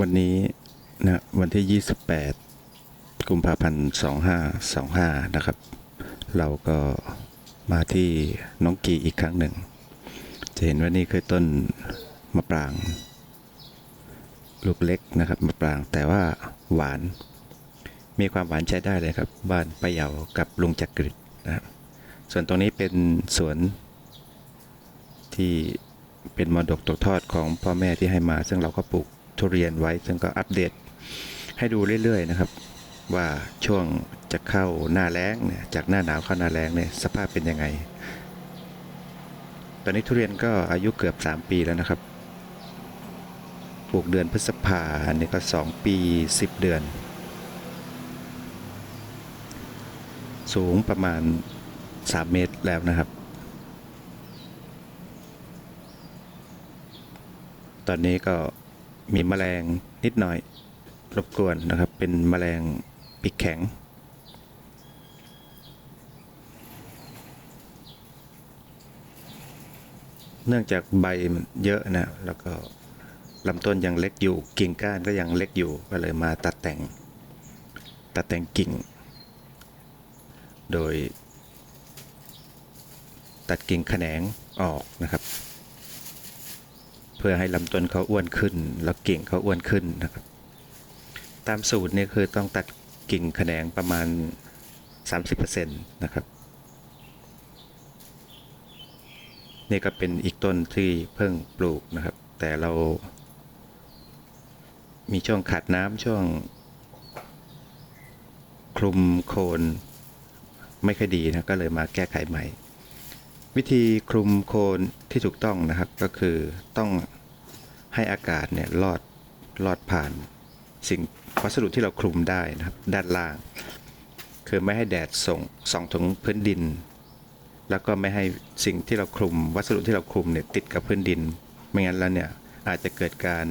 วันนี้นะวันที่ 28 กุมภาพันธ์ 2525 นะครับ เราก็มาที่น้องกีอีกครั้งหนึ่ง จะเห็นว่านี่คือต้นมะปราง ลูกเล็กนะครับมะปรางแต่ว่าหวาน มีความหวานใช้ได้เลยครับ บ้านป้าเยากับลุงจักริดนะครับส่วนตรงนี้เป็นสวนที่เป็นมรดกตกทอดของพ่อแม่ที่ให้มา ซึ่งเราก็ปลูก ทุเรียนไว้ ซึ่งก็อัปเดตให้ดูเรื่อยๆนะครับ ว่าช่วงจะเข้าหน้าแล้งเนี่ยจากหน้าหนาวเข้าหน้าแล้งเนี่ยสภาพเป็นยังไง ตอนนี้ทุเรียนก็อายุเกือบ 3 ปีแล้วนะครับปลูกเดือนพฤษภาอันนี้ก็ 2 ปี 10 เดือน สูงประมาณ 3 เมตรแล้วนะครับ ตอนนี้ก็ มีแมลงนิดหน่อย รบกวนนะครับ เป็นแมลงปีกแข็ง เนื่องจากใบมันเยอะนะ แล้วก็ลำต้นยังเล็กอยู่กิ่งก้านก็ยังเล็กอยู่ก็เลยมาตัดแต่ง ตัดแต่งกิ่ง โดย ตัดกิ่งแขนงออกนะครับ พื่อให้ลำต้นเขาอ้วนขึ้น แล้วกิ่งเขาอ้วนขึ้นนะครับ ตามสูตรเนี่ยคือต้องตัดกิ่งแขนงประมาณ 30%นะครับนี่ก็เป็นอีกต้นที่เพิ่งปลูกนะครับ แต่เรา มีช่วงขาดน้ำช่วง คลุมโคนไม่ค่อยดีนะก็เลยมาแก้ไขใหม่ วิธีคลุมโคนที่ถูกต้องนะครับก็คือต้องให้อากาศเนี่ยลอดลอดผ่านสิ่งวัสดุที่เราคลุมได้นะครับด้านล่าง คือไม่ให้แดดส่งส่องถึงพื้นดิน แล้วก็ไม่ให้สิ่งที่เราคลุม วัสดุที่เราคลุมเนี่ยติดกับพื้นดิน ไม่งั้นแล้วเนี่ยอาจจะเกิดการ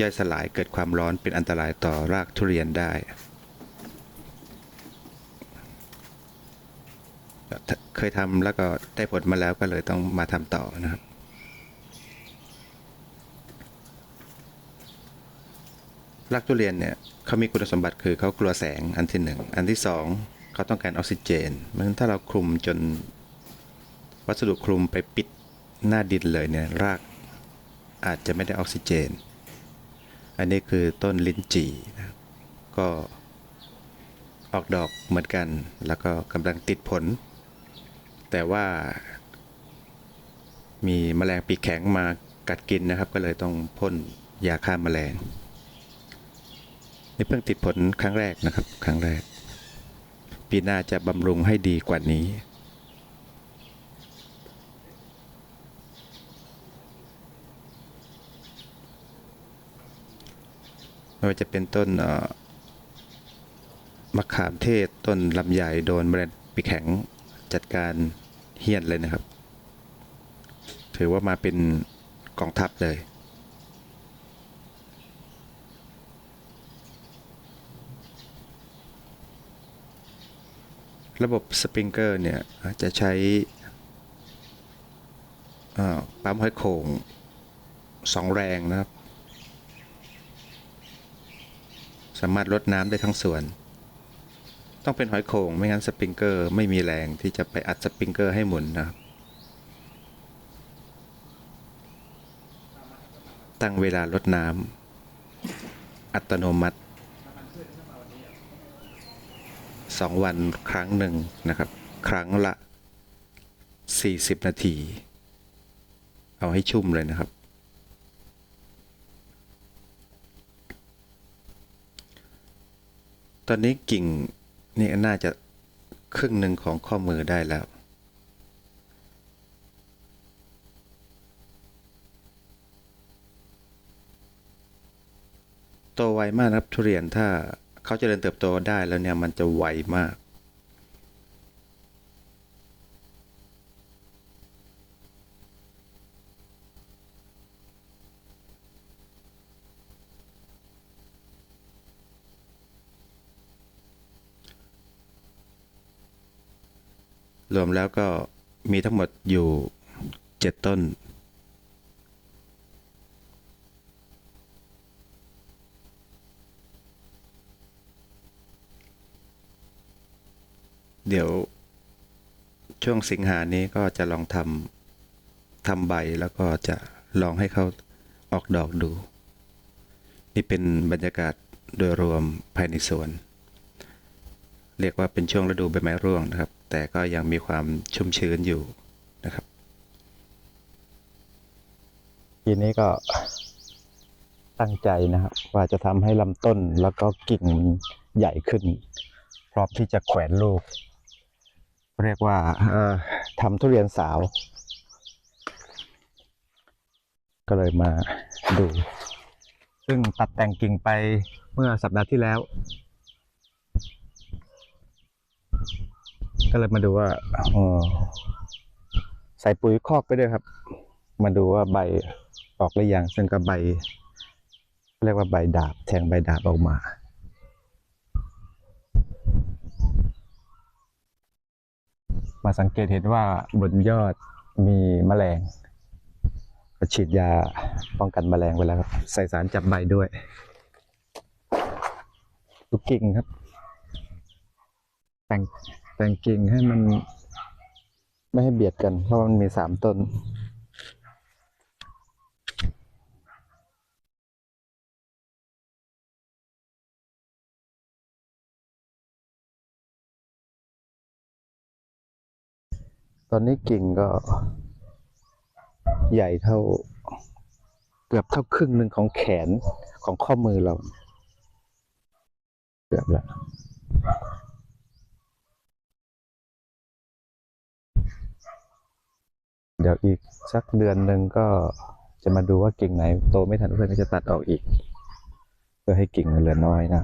ย่อยสลายเกิดความร้อนเป็นอันตรายต่อรากทุเรียนได้ เคยทำแล้วก็ได้ผลมาแล้วก็เลยต้องมาทำต่อนะครับรากทุเรียนเนี่ยเขามีคุณสมบัติคือเขากลัวแสงอันที่หนึ่งอันที่สองเขาต้องการออกซิเจนเพราะฉะนั้นถ้าเราคลุมจน วัสดุคลุมไปปิดหน้าดินเลยเนี่ยรากอาจจะไม่ได้ออกซิเจน อันนี้คือต้นลิ้นจี่นะครับก็ออกดอกเหมือนกัน แล้วก็กำลังติดผล แต่ว่า มีแมลงปีกแข็งมากัดกินนะครับ ก็เลยต้องพ่นยาฆ่าแมลงนี่เพิ่งติดผลครั้งแรกนะครับ ครั้งแรก ปีหน้าจะบำรุงให้ดีกว่านี้ไม่ว่าจะเป็นต้นมะขามเทศต้นลำไยโดนแมลงปีกแข็ง จัดการเฮียนเลยนะครับ ถือว่ามาเป็นกองทัพเลย ระบบสปริงเกอร์เนี่ยจะใช้ปั๊มห้อยโข่งสองแรงนะครับ สามารถลดน้ำได้ทั้งสวน ต้องเป็นหอยโข่งไม่งั้นสปริงเกอร์ไม่มีแรงที่จะไปอัดสปริงเกอร์ให้หมุนนะครับ ตั้งเวลาลดน้ำอัตโนมัติสองวันครั้งหนึ่งนะครับ ครั้งละ 40 นาที เอาให้ชุ่มเลยนะครับตอนนี้กิ่ง นี่น่าจะครึ่งหนึ่งของข้อมือได้แล้ว โตไวมากนะครับทุเรียนถ้าเขาจเจริญเติบโตได้แล้วเนี่ยมันจะไวมาก รวมแล้วก็มีทั้งหมดอยู่เจ็ดต้น เดี๋ยวช่วงสิงหานี้ก็จะลองทำทำใบแล้วก็จะลองให้เขาออกดอกดู นี่เป็นบรรยากาศโดยรวมภายในสวน เรียกว่าเป็นช่วงฤดูใบไม้ร่วงนะครับ แต่ก็ยังมีความชุ่มชื้นอยู่นะครับทีนี้ก็ตั้งใจนะครับว่าจะทำให้ลำต้นแล้วก็กิ่งใหญ่ขึ้น พร้อมที่จะแขวนลูก เรียกว่าทำทุเรียนสาว ก็เลยมาดู ซึ่งตัดแต่งกิ่งไปเมื่อสัปดาห์ที่แล้ว ก็เลยมาดูว่าออใส่ปุ๋ยคอกไปด้วยครับ มาดูว่าใบออกหรือยังซึ่งก็ใบ เรียกว่าใบดาบ แทงใบดาบออกมามาสังเกตเห็นว่าบนยอดมีแมลงก็ฉีดยาป้องกันแมลงไปแล้วครับ ใส่สารจับใบด้วยทุกกิ่งครับ แต่ง แต่งกิ่งให้มัน ไม่ให้เบียดกัน เพราะมันมีสามต้น ตอนนี้กิ่งก็ ใหญ่เท่า เกือบเท่าครึ่งหนึ่งของแขนของข้อมือเรา เกือบแล้ว เดี๋ยวอีกสักเดือนหนึ่งก็จะมาดูว่ากิ่งไหนโตไม่ทันเพื่อนก็จะตัดออกอีก เพื่อให้กิ่งมันเหลือน้อยนะ